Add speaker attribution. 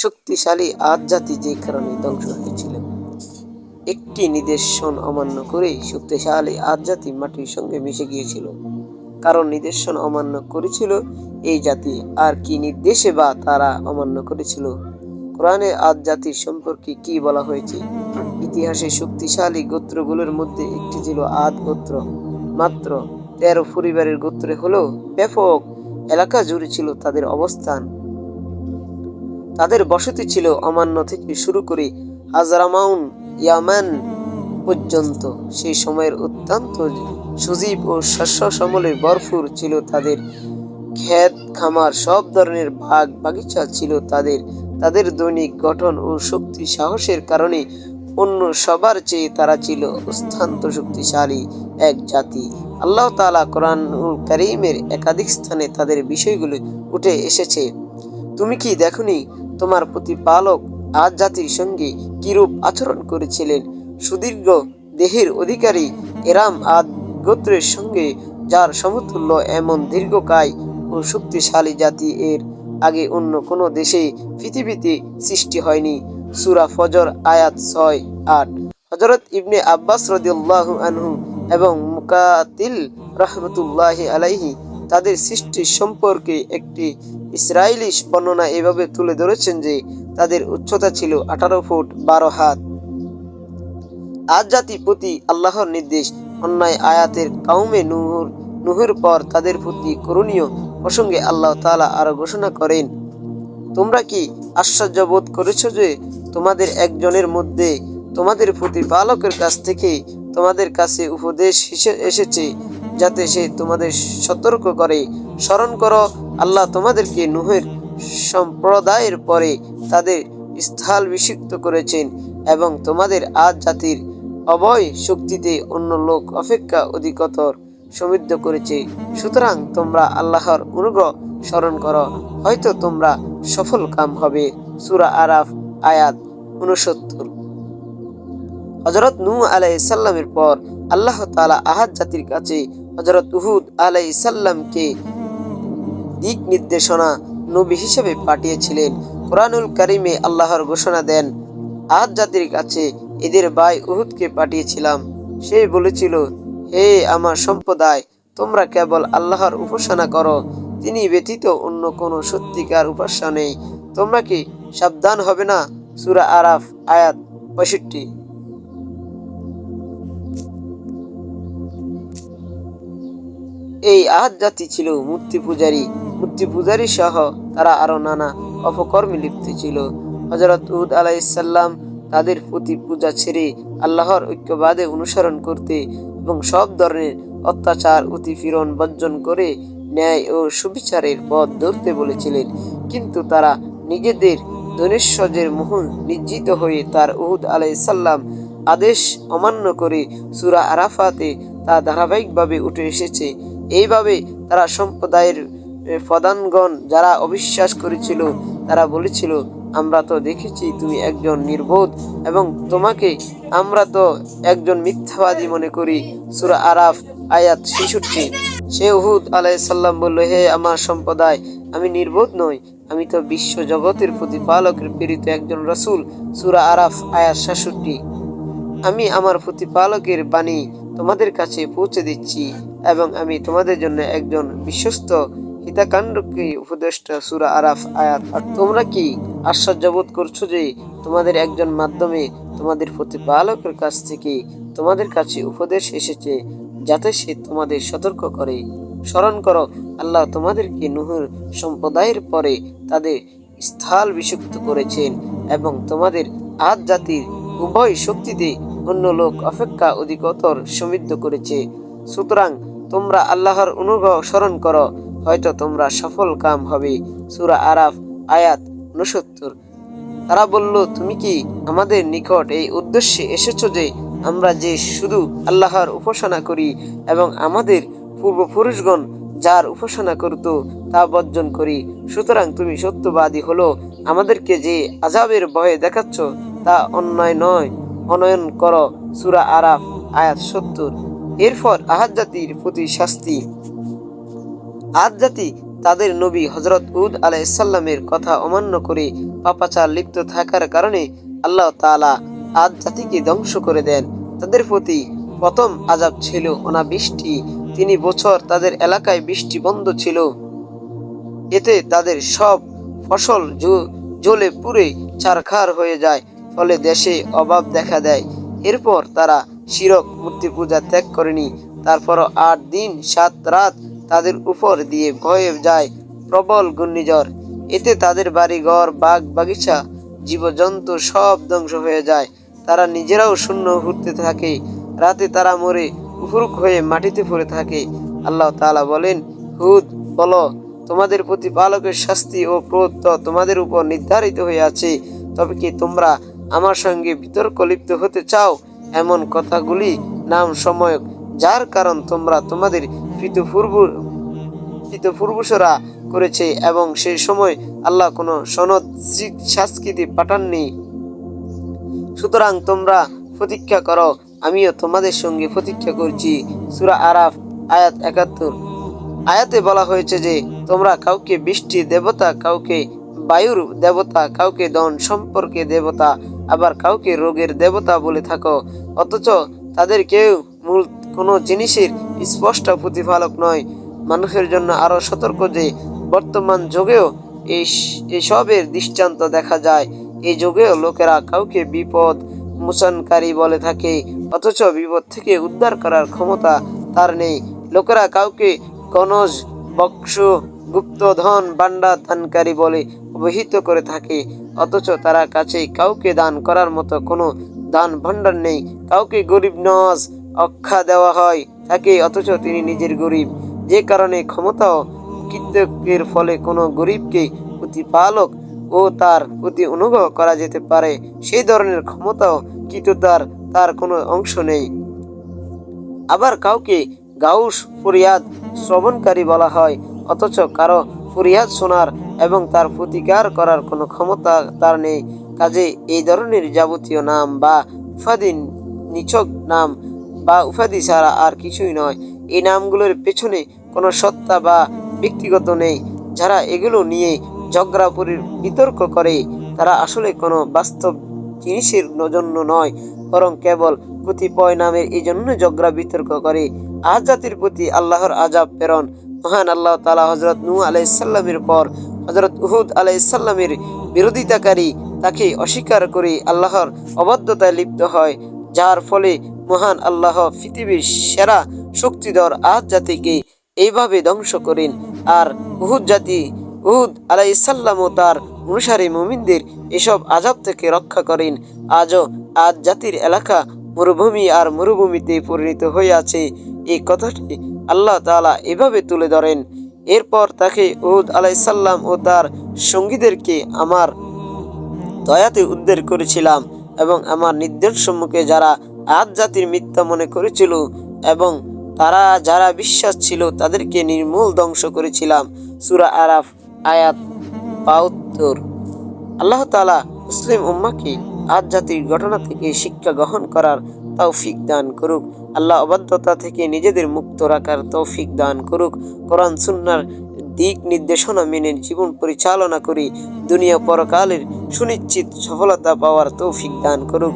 Speaker 1: শক্তিশালী আদ জাতি যে কারণে ধ্বংস হয়েছিল। একটি নিদর্শন অমান্য করে শক্তিশালী আদ জাতি মাটির সঙ্গে মিশে গিয়েছিল। কারণ নিদর্শন অমান্য করেছিল এই জাতি, আর কি নির্দেশে বা তারা অমান্য করেছিল? কোরআনে আদ জাতির সম্পর্কে কি বলা হয়েছে? ইতিহাসে শক্তিশালী গোত্রগুলোর মধ্যে একটি ছিল আদ গোত্র। মাত্র তেরো পরিবারের গোত্রে হলেও ব্যাপক এলাকা জুড়ে ছিল তাদের অবস্থান। তাদের বসতি ছিল অমান্য থেকে শুরু করে হাজরামাউন ইয়ামান পর্যন্ত। সেই সময়ের অত্যন্ত সজীব ও শস্য সমলের ভরপুর ছিল তাদের ক্ষেত, খামার, সব ধরনের বাগ বাগিচা ছিল তাদের। তাদের দৈনিক গঠন ও শক্তি সাহসের কারণে অন্য সবার চেয়ে তারা ছিল অস্থান্ত শক্তিশালী এক জাতি। আল্লাহ তাআলা কোরআনুল করিমের একাধিক স্থানে তাদের বিষয়গুলো উঠে এসেছে। তুমি কি দেখনি তোমার প্রতিপালক আজ জাতির সঙ্গে কিরূপ আচরণ করেছিলেন? সুদীর্ঘ দেহের অধিকারী এরাম আদ গোত্রের সঙ্গে, যার সমতুল্য এমন দীর্ঘকায় ও শক্তিশালী জাতি এর আগে অন্য কোনো দেশে পৃথিবীতে সৃষ্টি হয়নি। সুরা ফজর আয়াত ছয়, আট। হজরত ইবনে আব্বাস রদিউল্লাহু আনহু এবং মুকাতিল রহমতুল্লাহ আলাইহি তাদের সৃষ্টি সম্পর্কে একটি ইসরায়েলি বর্ণনা এভাবে তুলে ধরেছেন যে তাদের উচ্চতা ছিল আঠারো ফুট বারো হাত। আজ জাতি প্রতি আল্লাহর নির্দেশ, অন্যায় আয়াতের কাউমে নুহুর নুহুর পর তাদের প্রতি করণীয় প্রসঙ্গে আল্লাহ তালা আরও ঘোষণা করেন, তোমরা কি আশ্চর্য বোধ করেছ যে তোমাদের একজনের মধ্যে তোমাদের প্রতিপালকের কাছ থেকে তোমাদের কাছে উপদেশ হিসেবে এসেছে, যাতে সে তোমাদের সতর্ক করে। স্মরণ করো, আল্লাহ তোমাদেরকে নুহের সম্প্রদায়ের পরে তাদের স্থল বিষিক্ত করেছেন এবং তোমাদের আজ জাতির অবয় শক্তিতে অন্য লোক অপেক্ষা অধিকতর সমৃদ্ধ করেছে। সুতরাং তোমরা আল্লাহর অনুগ্রহ স্মরণ করো, হয়তো তোমরা সফল কাম হবে। সুরা আরাফ, আয়াত উনসত্তর হজরত নু আলাই সাল্লামের পর আল্লাহ তালা আহাদ জাতির কাছে হজরত উহুদ আলাই সাল্লামকে দিক নির্দেশনা নবী হিসেবে পাঠিয়েছিলেন। কোরআনুল কারিমে আল্লাহর ঘোষণা দেন, আহাদ জাতির কাছে এদের ভাই উহুদকে পাঠিয়েছিলাম। সে বলেছিল, হে আমার সম্প্রদায়, তোমরা কেবল আল্লাহর উপাসনা করো। তিনি ব্যতীত অন্য কোনো সত্যিকার উপাস্য নেই। তোমরা কি সাবধান হবে না? সুরা আরাফ আয়াত পঁয়ষট্টি। এই আহাত জাতি ছিল মূর্তি পূজারী। মূর্তি পূজারী সহ তারা আরও নানা অপকর্মে লিপ্ত ছিল। হজরত উদ আলাইসাল্লাম তাদের প্রতি পূজা ছেড়ে আল্লাহর ঐক্যবাদে অনুসরণ করতে এবং সব ধরনের অত্যাচার অতিফিরন বর্জন করে ন্যায় ও সুবিচারের পথ ধরতে বলেছিলেন। কিন্তু তারা নিজেদের ধনেশ্বরের মোহ নির্জিত হয়ে তার উহুদ আলাইসাল্লাম আদেশ অমান্য করে সুরা আরাফাতে তা ধারাবাহিকভাবে উঠে এসেছে। এইভাবে তারা সম্প্রদায়ের প্রধানগণ যারা অবিশ্বাস করেছিল, তারা বলেছিল, আমরা তো দেখেছি তুমি একজন নির্বোধ এবং তোমাকে আমরা তো একজন মিথ্যাবাদী মনে করি। সুরা আরাফ, আয়াত ছেষট্টি। সে উহুদ আলাইসাল্লাম বলল, হে আমার সম্প্রদায়, আমি নির্বোধ নই। আমি তো বিশ্ব জগতের প্রতিপালকের প্রেরিত একজন রসুল। সুরা আরাফ, আয়াত সাতষট্টি আমি আমার প্রতিপালকের বাণী তোমাদের কাছে পৌঁছে দিচ্ছি। এবং আমি তোমাদের জন্য একজন বিশ্বস্ত হিতাকাণ্ডকে উপদেষ্টা সুরা আরাফ আয়াত। আর তোমরা কি আশ্চর্য বোধ করছ যে তোমাদের একজন মাধ্যমে তোমাদের প্রতিপালকের কাছ থেকে তোমাদের কাছে উপদেশ এসেছে যাতে সে তোমাদের সতর্ক করে? স্মরণ করো, আল্লাহ তোমাদেরকে নুহুর সম্প্রদায়ের পরে তাদের স্থল বিষুক্ত করেছেন এবং তোমাদের আজ জাতির উভয় শক্তিতে অন্য লোক অপেক্ষা অধিকতর সমৃদ্ধ করেছে। সুতরাং তোমরা আল্লাহর অনুগ্রহ স্মরণ করো, হয়তো তোমরা সফল কাম হবে। সুরা আরাফ, আয়াত উনসত্তর তারা বলল, তুমি কি আমাদের নিকট এই উদ্দেশ্যে এসেছ যে আমরা যে শুধু আল্লাহর উপাসনা করি এবং আমাদের পূর্বপুরুষগণ যার উপাসনা করত তা বর্জন করি? সুতরাং তুমি সত্যবাদী হলো। আমাদেরকে যে আজাবের ভয়ে দেখাচ্ছ তা অন্যায় নয়। অনয়ন কর। সুরা আরাফ, আয়াত সত্তর। এরপর আহাদ জাতির প্রতি শাস্তি। আদ জাতি তাদের নবী হজরত উদ আলাইসাল্লামের কথা অমান্য করে পাপাচার লিপ্ত থাকার কারণে আল্লাহ তাআলা আদ জাতিকে ধ্বংস করে দেন। তাদের প্রতি প্রথম আজাব ছিল অনাবৃষ্টি। তিনি বছর তাদের এলাকায় বৃষ্টি বন্ধ ছিল। এতে তাদের সব ফসল জ- জ্বলে পুড়ে ছারখার হয়ে যায়, ফলে দেশে অভাব দেখা দেয়। এরপর তারা শিরক মূর্তি পূজা ত্যাগ করেনি। তারপরও আট দিন, সাত রাত তাদের উপর দিয়ে বয়ে যায় প্রবল ঘূর্ণিঝড়। এতে তাদের বাড়িঘর বাগ, বাগিচা, জীবজন্তু সব ধ্বংস হয়ে যায়। তারা নিজেরাও শূন্য ঘুরতে থাকে। রাতে তারা মরে উফুরুক হয়ে মাটিতে পড়ে থাকে। আল্লাহ তাআলা বলেন, হুদ, বলো, তোমাদের প্রতি প্রতিপালকের শাস্তি ও তো তোমাদের উপর নির্ধারিত হয়ে আছে। তবে কি তোমরা আমার সঙ্গে বিতর্ক লিপ্ত হতে চাও? এমন কথাগুলি নাম সময় যার কারণ তোমরা তোমাদের পিতৃপূর্ব পিতৃপূর্বসরা করেছে এবং সেই সময় আল্লাহ কোনো সনদ সংস্কৃতি পাঠাননি। সুতরাং তোমরা প্রতীক্ষা করো, আমিও তোমাদের সঙ্গে প্রতীক্ষা করছি। সুরা আরাফ, আয়াত একাত্তর। আয়াতে বলা হয়েছে যে, তোমরা কাউকে বৃষ্টির দেবতা, কাউকে বায়ুর দেবতা, কাউকে ধন সম্পর্কে দেবতা আবার কাউকে রোগের দেবতা বলে থাকো। অথচ তাদের কেউ মূল কোনো জিনিসের স্পষ্ট প্রতিফলক নয়। মানুষের জন্য আরও সতর্ক যে, বর্তমান যুগেও এই এসবের দৃষ্টান্ত দেখা যায়। এই যুগেও লোকেরা কাউকে বিপদ, মোচনকারী বলে থাকে। অথচ বিপদ থেকে উদ্ধার করার ক্ষমতা তার নেই। লোকেরা কাউকে কনজ বক্স গুপ্তধন বান্ডা দানকারী বলে অবহিত করে থাকে, অথচ তারা কাছে কাউকে দান করার মতো কোনো দান ভাণ্ডার নেই। কাউকে গরিব নজ অক্ষা দেওয়া হয় তাকে অথচ তিনি নিজের গরিব। যে কারণে ক্ষমতাও কৃতজ্ঞের ফলে কোনো গরিবকে প্রতিপালক ও তার প্রতি অনুগ্রহ করা যেতে পারে। সেই ধরনের ক্ষমতাও কিন্তু তার তার কোনো অংশ নেই। আবার কাউকে গাউস, ফরিয়াদ, শ্রবণকারী বলা হয়, অথচ কারও ফরিয়াদ শোনার এবং তার প্রতিকার করার কোনো ক্ষমতা তার নেই। কাজে এই ধরনের যাবতীয় নাম বা উপাধি নিছক নাম বা উপাধি ছাড়া আর কিছুই নয়। এই নামগুলোর পেছনে কোনো সত্তা বা ব্যক্তিগত নেই। যারা এগুলো নিয়ে ঝগড়া বিতর্ক করে, তারা আসলে কোনো বাস্তব জিনিসের জন্য নয়, বরং কেবল কতিপয় নামের এই জন্য ঝগড়া বিতর্ক করে। আজ জাতির প্রতি আল্লাহর আজাব প্রেরণ। মহান আল্লাহ তালা হজরত নূ আলাইসাল্লামের পর হজরত উহুদ আলাইসাল্লামের বিরোধিতাকারী তাকে অস্বীকার করে আল্লাহর অবাধ্যতায় লিপ্ত হয়, যার ফলে মহান আল্লাহ পৃথিবীর সেরা শক্তিধর আজ জাতিকে এইভাবে ধ্বংস করেন। আর উহুদ জাতি, উহুদ আলাইসাল্লাম ও তার অনুসারী মুমিনদের এসব আজাব থেকে রক্ষা করেন। আজও আজ জাতির এলাকা মরুভূমি আর মরুভূমিতে পরিণত হয়ে আছে। এই কথাটি আল্লাহ তালা এভাবে তুলে ধরেন। এরপর তাকে উহুদ আলাইসাল্লাম ও তার সঙ্গীদেরকে আমার দয়াতে উদ্ধার করেছিলাম এবং আমার নির্দেশ সম্মুখে যারা আজ জাতির মিথ্যা মনে করেছিল এবং তারা যারা বিশ্বাস ছিল তাদেরকে নির্মূল ধ্বংস করেছিলাম। সুরা আরাফ, আয়াত বাহাত্তর। আল্লাহ তাআলা মুসলিম উম্মাকে আজ জাতির ঘটনা থেকে শিক্ষা গ্রহণ করার তৌফিক দান করুক। আল্লাহ অবাধ্যতা থেকে নিজেদের মুক্ত রাখার তৌফিক দান করুক। কোরআন, সুন্নার দিক নির্দেশনা মেনে জীবন পরিচালনা করি। দুনিয়া পরকালের সুনিশ্চিত সফলতা পাওয়ার তৌফিক দান করুক।